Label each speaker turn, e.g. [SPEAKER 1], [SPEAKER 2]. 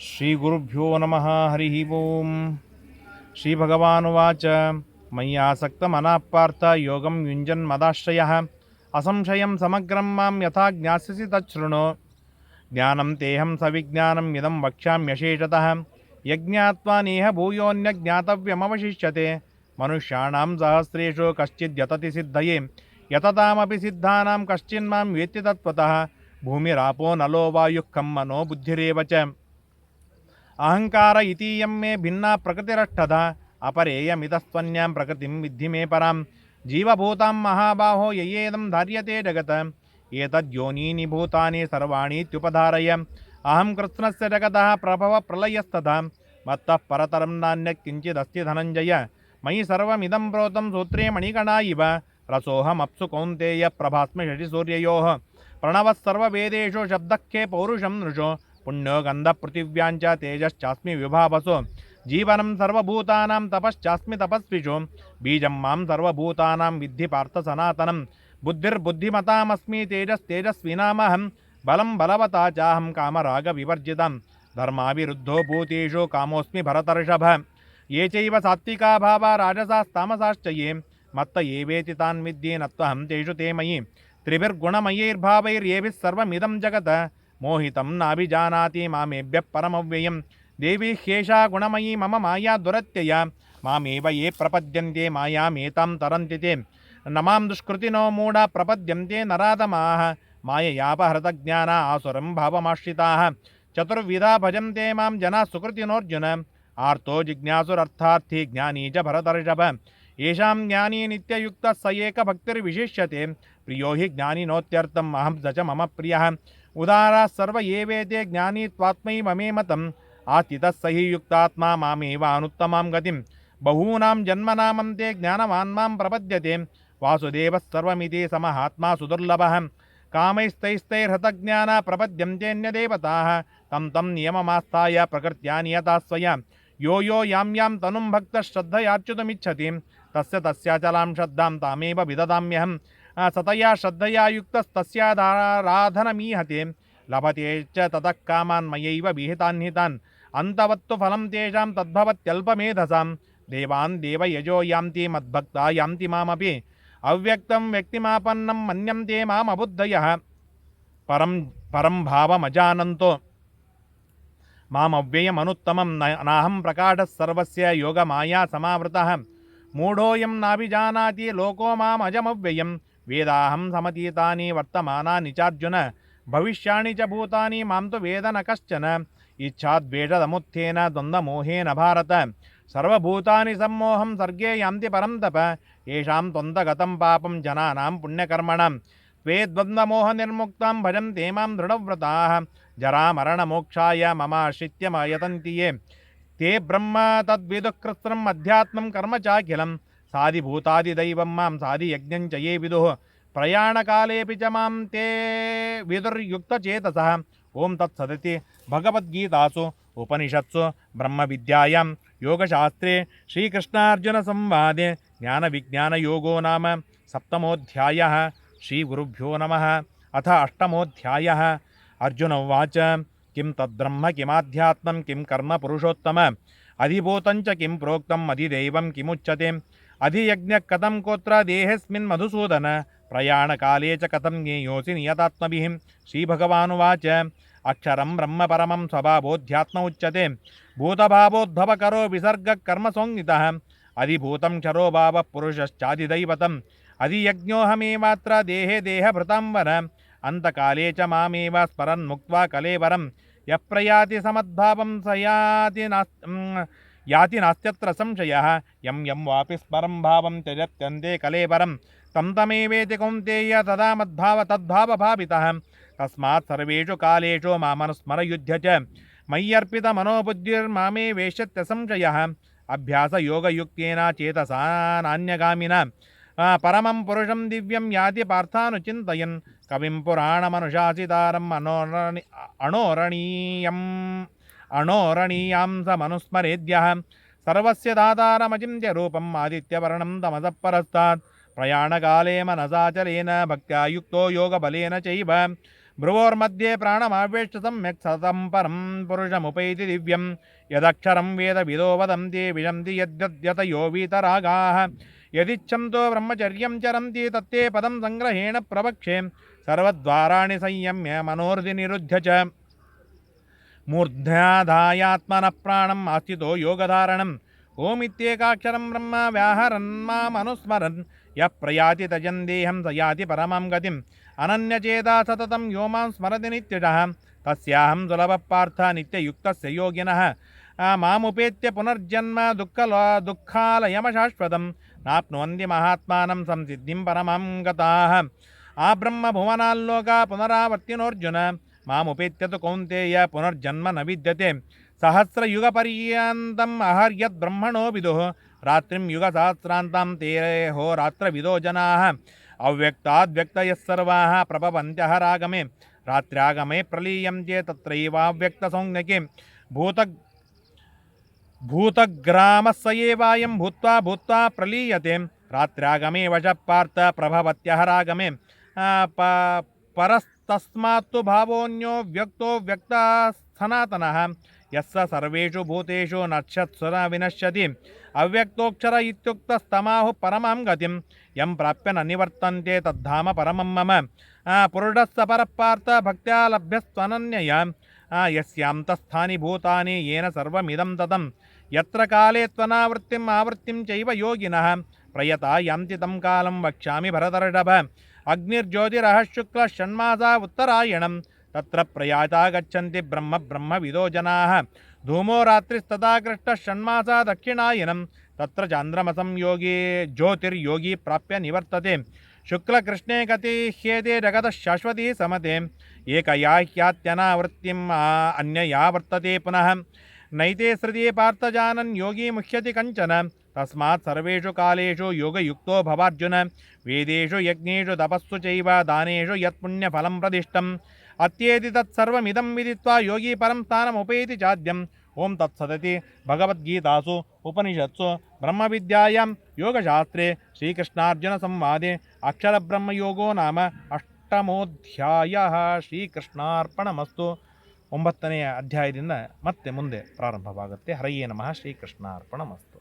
[SPEAKER 1] శ్రీగురుభ్యో నమ హరి ఓం. శ్రీభగవానువాచ మయ్యాసక్తమనాపార్థ యోగం యుంజన్మదాశ్రయ అసంశయం సమగ్రం మాం యథా జ్ఞాస్యసి తశృణు జ్ఞానం తేహం సవిజ్ఞానం ఇదం వక్ష్యామ్యశేషత. యజ్ఞాత్వా నేహ భూయోన్యజ్ఞాతవ్యమవశిష్యతే. మనుష్యాణం సహస్రేషు కశ్చిద్యతతి సిద్ధయే. యతతామపి సిద్ధానాం కశ్చిన్మాం వేత్తి తత్వత. భూమిరాపో నలో వాయుః కమ్మనో బుద్ధిరేవ చ. अहङ्कार इतीयं मे भिन्ना प्रकृतिरष्टधा अपरेयमितस्त्वन्यां प्रकृतिं विद्धि मे परां जीवभूतां महाबाहो ययेदं धार्यते जगत्। एतद्योनीनि भूतानि सर्वाणीत्युपधारय अहं कृत्स्नस्य जगतः प्रभवप्रलयस्तथा मत्तः परतरं नान्यत् किञ्चिदस्ति धनञ्जय। मयि सर्वमिदं प्रोतं सूत्रे मणिकणा इव रसोऽहमप्सु कौन्तेय प्रभास्मि प्रणवः सर्ववेदेषु शब्दखे पौरुषं नृषो। పుణ్యో గంధ పృథివ్యాంచ తేజశ్చాస్మి విభావసు జీవనం సర్వభూతానాం తపశ్చాస్మి తపస్విషు బీజం మాం సర్వభూతానాం విద్ధి పార్థ సనాతనం బుద్ధిర్బుద్ధిమతామస్మి తేజస్తేజస్వినామహం బలం బలవతాచాహం కామరాగ వివర్జితం ధర్మాభిరుద్ధో భూతేషు కామోస్మి భరతర్షభ ఏ చైవ సాత్వికా భావ రాజసాస్తామసాశ్చ ఏ మత్త ఏవేతి తాన్ విద్యేనత్వహం తేషు తే మయి త్రిభిర్గుణమయైర్భావైర్యేభిస్సర్వమిదం मोहितं नाभिजानाति मामेभ्यः परमव्ययं देवी ह्येषा गुणमयी मम माया दुरत्यया। मामेव ये प्रपद्यन्ते मायामेतां तरन्ति ते। न माँ दुष्कृतिनो मूढा प्रपद्यन्ते नराधमाः। माययापहृतज्ञाना आसुरं भावमाश्रिताः। चतुर्विधा भजन्ते माँ जनाः सुकृतिनोऽर्जुन। आर्तो जिज्ञासुरर्थार्थी ज्ञानी च भरतर्षभ। येषां ज्ञानी नित्ययुक्तः स एकभक्तिर्विशिष्यते प्रियो हि ज्ञानिनोत्यर्थम् अहं स च मम प्रियः। ఉదారా సర్వ ఏవేతే జ్ఞాని త్వాత్మై మమేమతం ఆస్థిత సహి యుక్తాత్మా మామేవానుత్తమాం గతిం బహూనాం జన్మనామంతే జ్ఞానవాన్మాం ప్రపద్యతే వాసుదేవ సర్వమితి సమహాత్మా సుదుర్లభ కామైస్తైస్తైర్హతజ్ఞాన ప్రపద్యంతేన్యదేవతా తం తం నియమమాస్థాయ ప్రకృత్యా నియతాస్వయ యో యో యాం యాం తనుం భక్త శ్రద్ధయాచ్యుతమిచ్చతి తస్య తస్యాచలాం శ్రద్ధాం తామేవ విదదామ్యహం సతయా శ్రద్ధయాయుక్త తస్యాధారాధనమీహతే లభతే చ తతః కామాన్ మయైవ విహితాన్హితాన్ అంతవత్తు ఫలం తేషాం తద్భవత్యల్పమేధసాం. దేవాన్ దేవయజో యాంతి మద్భక్త యాంతి మామపి. అవ్యక్తం వ్యక్తిమాపన్నం మన్యంతే మామబుద్ధయ. పరం పరం భావమజానంతో. మామవ్యయమనుత్తమం నాహం ప్రకాశసర్వస్య యోగమాయా సమావృత. మూఢోయం నాభిజానాతి లోకో మామజమవ్యయం. వేదాహం సమతీతాని వర్తమానాని చార్జున భవిష్యాణి చ భూతాని మాం తు వేదన కశ్చన ఇచ్ఛాద్వేషదముత్థేన ద్వంద్వమోహేన భారత సర్వభూతాని సమ్మోహం సర్గే యాంతి పరం తప ఏషాం త్వందగతం పాపం జనానాం పుణ్యకర్మణం త్వే ద్వంద్వమోహ నిర్ముక్తాం భజంతే మాం దృఢవ్రతా జరామరణమోక్షాయ మమాశ్రిత్యమయతంతి ఏ తే బ్రహ్మ తద్విదుఃకృత్రం అధ్యాత్మం కర్మ చాఖిలం సాది భూతాదిదైవం మాం సాది యజ్ఞం చయే విదు. ప్రయాణకాలేపి చ మాం తే విదుర్యుక్తచేతస. ఓం తత్సదతి భగవద్గీతాసు ఉపనిషత్సు బ్రహ్మ విద్యాయాం యోగశాస్త్రే శ్రీకృష్ణార్జున సంవాదే జ్ఞాన విజ్ఞాన యోగో నామ సప్తమోధ్యాయ. శ్రీ గురుభ్యో నమ. అథ అష్టమోధ్యాయ. అర్జున ఉవాచ కిం తద్బ్రహ్మ కిమాధ్యాత్మం కిం కర్మ పురుషోత్తమ అధిభూతంచ కిం అధిదైవం కిముచ్యతే. किं प्रोक्तम् अधिदैवं किमुच्यते अधियज्ञः कथं कोत्र देहेऽस्मिन् मधुसूदन। प्रयाणकाले च कथं ज्ञेयोऽसि नियतात्मभिः। श्रीभगवानुवाच, अक्षरं ब्रह्म परमं स्वभावोऽध्यात्म उच्यते। भूतभावोद्भवकरो विसर्गः कर्मसंज्ञितः अधिभूतं क्षरो भावः पुरुषश्चाधिदैवतम् अधियज्ञोऽहमेवात्र देहे देहभृतां वर अन्तकाले च मामेव स्मरन्मुक्त्वा कलेवरं यः प्रयाति समद्भावं स याति याति नास्त्यत्र संशयः यं यं वापि स्मरं भावं त्यजत्यन्ते कलेवरं तं तमेवेति कौन्तेय तदा मद्भाव तद्भावभावितः। तस्मात् सर्वेषु कालेषु मामनुस्मरयुध्य च मय्यर्पितमनोबुद्धिर्मामे वेश्यत्यसंशयः अभ्यासयोगयुक्तेन चेतसा नान्यगामिना परमं पुरुषं दिव्यं याति पार्थानुचिन्तयन्। कविं पुराणमनुशासितारम् अनोरणि अणोरणीयम्। అణోరణీయాం స సమనుస్మరేద్య సర్వస్య దాతారమచింత్య రూపం ఆదిత్యవర్ణం తమసపరస్తాత్ ప్రయాణకాలే మనసాచరేణ భక్త్యాయుక్తో యోగబలేన చైవ భ్రువోర్మధ్యే ప్రాణమావేష్ట సమ్యక్ సతం పరం పురుషముపైతి దివ్యం యదక్షరం వేద విదో వదంతి విజంతి యద్యతయో వీతరాగా యదిచ్ఛంతో బ్రహ్మచర్యం చరంతి తత్తే పదం సంగ్రహేణ ప్రవక్షే సర్వద్వారాణి సంయమ్య మనోర్ధి నిరుద్ధ్య మూర్ధ్యాధాయాత్మన ప్రాణం ఆస్థితో యోగధారణం ఓమిత్యేకాక్షరం బ్రహ్మ వ్యాహరన్ మామనుస్మరన్ య ప్రయాతి తజన్ దేహం స యాతి పరమాం గతిం అనన్యచేతా సతతం యోమాం స్మరతి నిత్యశः తస్యాహం సులభ పార్థ నిత్యయుక్తస్య యోగిన మాముపేత్య పునర్జన్మ దుఃఖ దుఃఖాలయమశాశ్వతం నాప్నువంది మహాత్మానం సంసిద్ధిం పరమాం గతాః ఆ బ్రహ్మ భువనాల్లోక పునరావర్తినోర్జున मामुपेत्यत कौन्तेय पुनर्जन्म न विद्यते सहस्रयुगपर्यन्तम् अहर्यद्ब्रह्मणो विदुः रात्रिं युगसहस्रान्तां तेरेहो रात्रविदो जनाः। अव्यक्ताद्व्यक्तयः सर्वाः प्रभवन्त्यः रागमे रात्र्यागमे प्रलीयन्ते तत्रैवाव्यक्तसंज्ञके। भूत भूतग्रामः स एवायं भूत्वा भूत्वा प्रलीयते। रात्र्यागमे वशः पार्थ प्रभवत्यः रागमे परस् పరస్తస్మాత్తు భావోన్యో వ్యక్తో వ్యక్త సనాతన యస్స సర్వేషు భూతేషు నక్షత్సుర వినశ్యతి అవ్యక్తోక్షర ఇత్యుక్తస్తమాహు పరమాం గతిం యం ప్రాప్య నివర్తంతే తద్ధామ పరమం మమ పురుడస్స పరపార్థ భక్త్యా లభ్యస్వనన్యయ ఆ, యస్యాంతస్థాని భూతాని ఏన సర్వమిదం తతం ఎత్ర కాలే త్వనావృత్తిం ఆవృత్తిం చైవ యోగిన ప్రయత యాంతి తం కాలం వక్ష్యామి భరతర్షభ అగ్నిర్జ్యోతిరహశుక్ల షణ్మాసా ఉత్తరాయణం తత్ర ప్రయాతా గచ్చంతి బ్రహ్మ బ్రహ్మ విదో జనాः ధూమో రాత్రిస్తదా కృష్ణ షణ్మాసా దక్షిణాయనం తత్ర చాంద్రమసం యోగి జ్యోతిర్యోగి ప్రాప్య నివర్తతే శుక్లకృష్ణే గతి హ్యేతే జగత శాశ్వతీ సమతే ఏకయా హ్యాత్యనావృత్తిం అన్యయా వర్తతే పునః నైతే శృతి పార్థజానన్ యోగి ముఖ్యతి కంచన ತಸ್ಮಾತ್ ಸರ್ವೇಷು ಕಾಲೇಷು ಯೋಗಯುಕ್ತೋ ಭವಾರ್ಜುನ ವೇದೇಶು ಯಜ್ಞೇಶು ತಪಸ್ಸು ಚೈವ ದಾನೇಶು ಯತ್ಪುಣ್ಯ ಫಲಂ ಪ್ರದಿಷ್ಟಂ ಅತ್ಯೇತಿ ತತ್ಸರ್ವಮಿದಂ ವಿದಿತ್ವಾ ಯೋಗಿ ಪರಂ ಸ್ಥಾನಮುಪೇತಿ ಚಾದ್ಯಂ ಓಂ ತತ್ಸದತಿ ಭಗವದ್ಗೀತಾಸು ಉಪನಿಷತ್ಸು ಬ್ರಹ್ಮವಿದ್ಯಾಯಾಂ ಯೋಗಶಾಸ್ತ್ರೇ ಶ್ರೀಕೃಷ್ಣಾರ್ಜುನ ಸಂವಾದೆ ಅಕ್ಷರಬ್ರಹ್ಮಯೋಗೋ ನಾಮ ಅಷ್ಟಮೋಧ್ಯಾಯ ಶ್ರೀಕೃಷ್ಣಾರ್ಪಣಮಸ್ತು ಒಂಬತ್ತನೆಯ ಅಧ್ಯಾಯದಿಂದ ಮತ್ತೆ ಮುಂದೆ ಪ್ರಾರಂಭವಾಗುತ್ತೆ. ಹರಯೇ ನಮಃ, ಶ್ರೀಕೃಷ್ಣಾರ್ಪಣಮಸ್ತು.